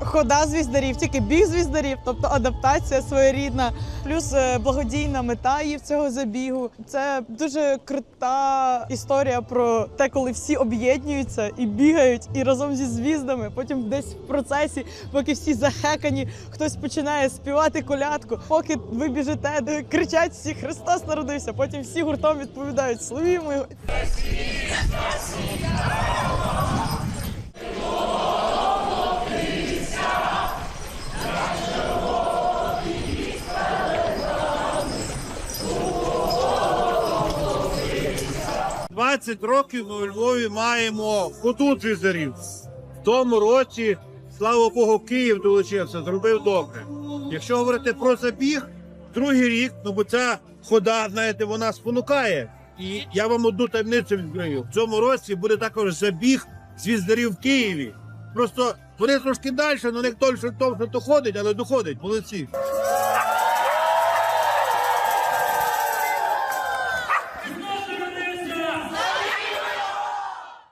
хода звіздарів, тільки біг звіздарів, тобто адаптація своєрідна, плюс е, благодійна мета є в цього забігу. Це дуже крута історія про те, коли всі об'єднуються і бігають, і разом зі звіздами. Потім десь в процесі, поки всі захекані, хтось починає співати колядку. Поки ви біжите, кричать всі Христос народився. Потім всі гуртом відповідають Славімо його. – 20 років ми у Львові маємо ходу звіздарів. В тому році, слава Богу, Київ долучився, зробив добре. Якщо говорити про забіг, другий рік, ну бо ця хода, знаєте, вона спонукає. І я вам одну таємницю відкрию. В цьому році буде також забіг звіздарів в Києві. Просто вони трошки далі, але не дольше довше доходить, але доходить. Молодці.